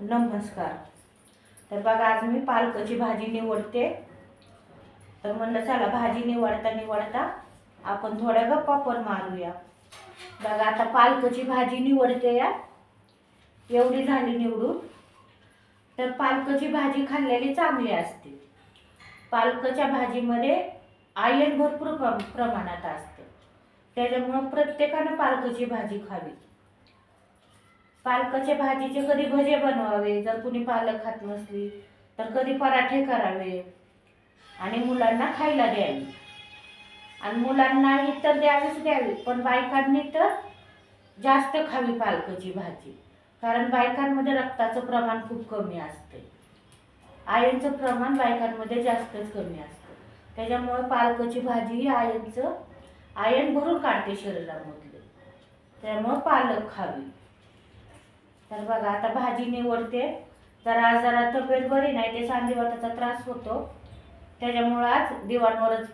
नमस्कार. तर बघा आज मी पालकाची भाजी निवडते. तर म्हणलं चला भाजी निवडता निवडता आपण थोड्या गप्पा पण मारूया. बघा आता पालकाची भाजी निवडते या. एवढी झाली निवडून. तर पालकाची भाजी खाल्लेली चांगली असते. पालकाच्या भाजीमध्ये आयन भरपूर प्रमाणात असते. त्याच्यामुळं प्रत्येकानं पालकाची भाजी खावी. पालकाचे भाजीचे कधी भजे बनवावे? जर कुणी पालक खात नसली तर कधी पराठे करावे? आणि मुलांना खायला द्यावी. आणि मुलांना तर द्यावीच द्यावी पण बायकांनी तर जास्त खावी पालकाची भाजी. कारण बायकांमध्ये रक्ताचं प्रमाण खूप कमी असते आयनचं प्रमाण बायकांमध्ये जास्तच कमी असतं त्याच्यामुळे पालकाची भाजी ही आयनचं आयन भरून काढते शरीरामधले. त्यामुळं पालक खावी. तर बघा आता भाजी निवडते. तर आज जरा तब्येत बरी नाही ते सांधीवाताचा त्रास होतो. त्याच्यामुळं आज दिवाणवरच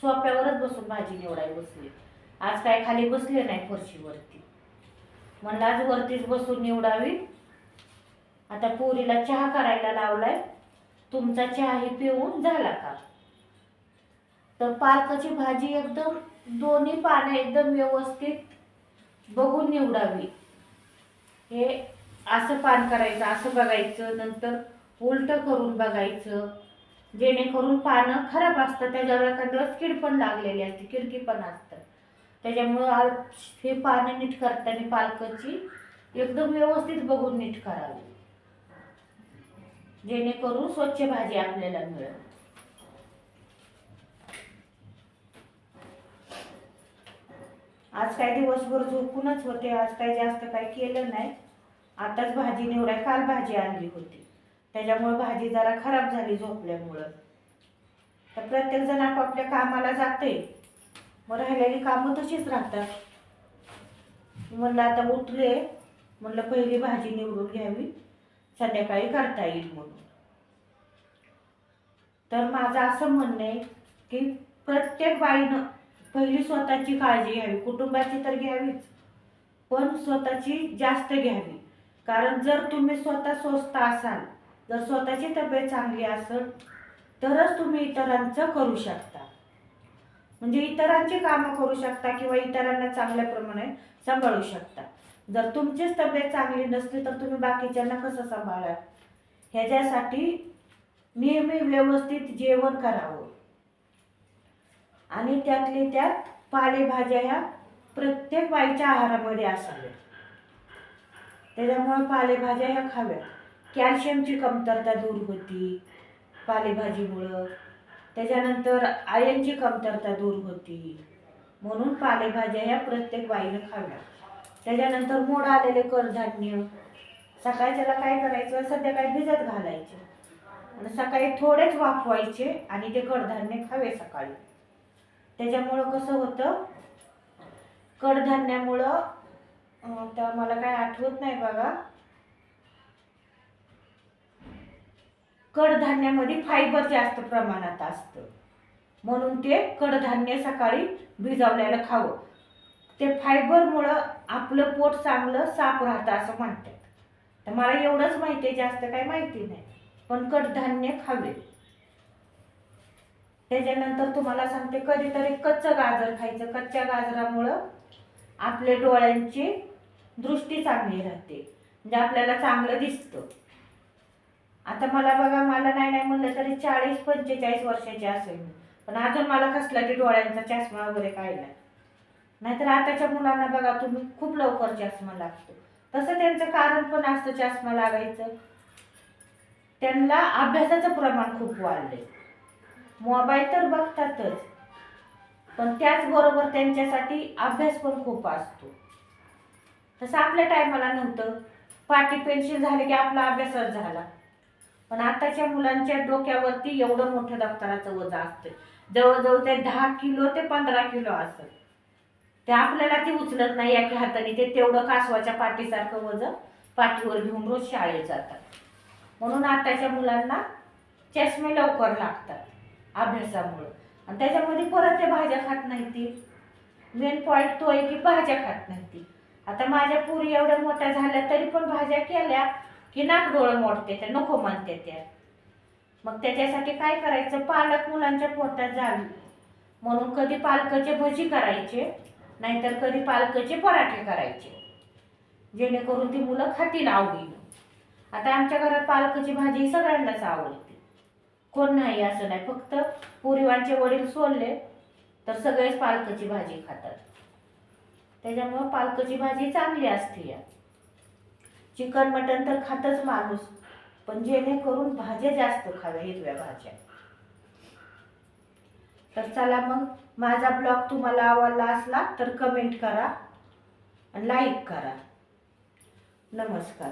सोप्यावरच बसून भाजी निवडायला बसली. आज काय खाली बसले नाही फरशीवरती. म्हणलं आज वरतीच बसून निवडावी. आता पोरीला चहा करायला लावलाय. तुमचा चहाही पिऊन झाला का? तर पालकाची भाजी एकदम दोन्ही पानं एकदम व्यवस्थित बघून निवडावी. हे असं पान करायचं असं बघायचं नंतर उलटं करून बघायचं. जेणेकरून पानं खराब असतात त्याच्यावर एखाद्या कीड पण लागलेली असते किडकी पण असतात. त्याच्यामुळं हे पानं नीट करताना पालकाची एकदम व्यवस्थित बघून नीट करावी. जेणेकरून स्वच्छ भाजी आपल्याला मिळेल. आज काय दिवसभर झोपूनच होते आज काय जास्त काही केलं नाही. आताच भाजी निवडाय काल भाजी आणली होती. त्याच्यामुळे भाजी जरा खराब झाली झोपल्यामुळं. तर प्रत्येकजण आपापल्या कामाला जाते मग राहिलेली कामं तशीच राहतात. म्हणलं आता उठले. म्हणलं पहिली भाजी निवडून घ्यावी. संध्याकाळी करता येईल म्हणून. तर माझं असं म्हणणं आहे की प्रत्येक बाईनं पहिली स्वतःची काळजी घ्यावी. कुटुंबाची तर घ्यावीच. पण स्वतःची जास्त घ्यावी. कारण जर तुम्ही स्वतः स्वस्त असाल जर स्वतःची तब्येत चांगली असेल तरच तुम्ही इतरांचं करू शकता. म्हणजे इतरांची कामं करू शकता किंवा इतरांना चांगल्या प्रमाणे सांभाळू शकता. जर तुमचीच तब्येत चांगली नसली तर तुम्ही बाकीच्यांना कसं सांभाळा ह्याच्यासाठी नेहमी व्यवस्थित जेवण करावं. आणि त्यातली त्यात पालेभाज्या ह्या प्रत्येक बाईच्या आहारामध्ये असाव्यात. त्याच्यामुळं पालेभाज्या ह्या खाव्या कॅल्शियमची कमतरता दूर होती पालेभाजीमुळं. त्याच्यानंतर आयनची कमतरता दूर होती. म्हणून पालेभाज्या ह्या प्रत्येक बाईनं खाव्या त्याच्यानंतर मोड आलेले कडधान्य. सकाळच्याला काय करायचं? संध्याकाळी भिजत घालायचे. आणि सकाळी थोडेच वाफवायचे आणि ते कडधान्य खावे सकाळी. त्याच्यामुळं कसं होतं? कडधान्यामुळं तर मला काय आठवत नाही बघा. कडधान्यामध्ये फायबर जास्त प्रमाणात असतं. म्हणून ते कडधान्य सकाळी भिजवल्याला खावं. ते फायबरमुळं आपलं पोट चांगलं साफ राहतं असं म्हणतात. तर मला एवढंच माहिती आहे जास्त काही माहिती नाही. पण कडधान्य खावे. त्याच्यानंतर तुम्हाला सांगते कधीतरी कच्चं गाजर खायचं. कच्च्या गाजरामुळं आपल्या डोळ्यांची दृष्टी चांगली राहते म्हणजे आपल्याला चांगलं दिसतं. आता मला बघा मला नाही नाही म्हणलं तरी चाळीस पंचेचाळीस वर्षाची असेल पण अजून मला कसला की डोळ्यांचा चष्मा वगैरे काय नाहीतर आताच्या मुलांना बघा तुम्ही खूप लवकर चष्मा लागतो. तसं त्यांचं कारण पण असतं चष्मा लागायचं. त्यांना अभ्यासाचं प्रमाण खूप वाढलंय. मोबाईल तर बघतातच. पण त्याचबरोबर त्यांच्यासाठी अभ्यास पण खूप असतो. तसं आपल्या टायमाला नव्हतं. पाटी पेन्सिल झाले की आपला अभ्यासच झाला. पण आताच्या मुलांच्या डोक्यावरती एवढं मोठं दप्तराचं वजा असतं जवळजवळ ते दहा किलो ते पंधरा किलो असतं. ते आपल्याला ते उचलत नाही या की हाताने. ते तेवढं कासवाच्या पाठीसारखं वजन पाठीवर घेऊन रोज शाळेत जातात. म्हणून आताच्या मुलांना चष्मे लवकर लागतात अभ्यासामुळं. आणि त्याच्यामध्ये परत ते भाज्या खात नाही ती मेन पॉईंट तो आहे की भाज्या खात नाही ती आता माझ्या पुरी एवढ्या मोठ्या झाल्या तरी पण भाज्या केल्या की नाक डोळं मोडते त्या नको म्हणते त्या. मग त्याच्यासाठी काय करायचं? पालक मुलांच्या पोटात जावी. म्हणून कधी पालकाचे भजी करायचे नाहीतर कधी पालकाचे पराठे करायचे. जेणेकरून ती मुलं खातील आवडीनं. आता आमच्या घरात पालकाची भाजी सगळ्यांनाच आवडते. कोण नाही असं नाही. फक्त पुरीवांचे वडील सोडले तर सगळेच पालकाची भाजी खातात. त्याच्यामुळं पालकाची भाजी चांगली असते या चिकन मटन तर खातच माणूस पण जेणेकरून भाज्या जास्त खाव्या हिरव्या भाज्या. तर चला मग माझा ब्लॉग तुम्हाला आवडला असला तर कमेंट करा आणि लाईक करा. नमस्कार.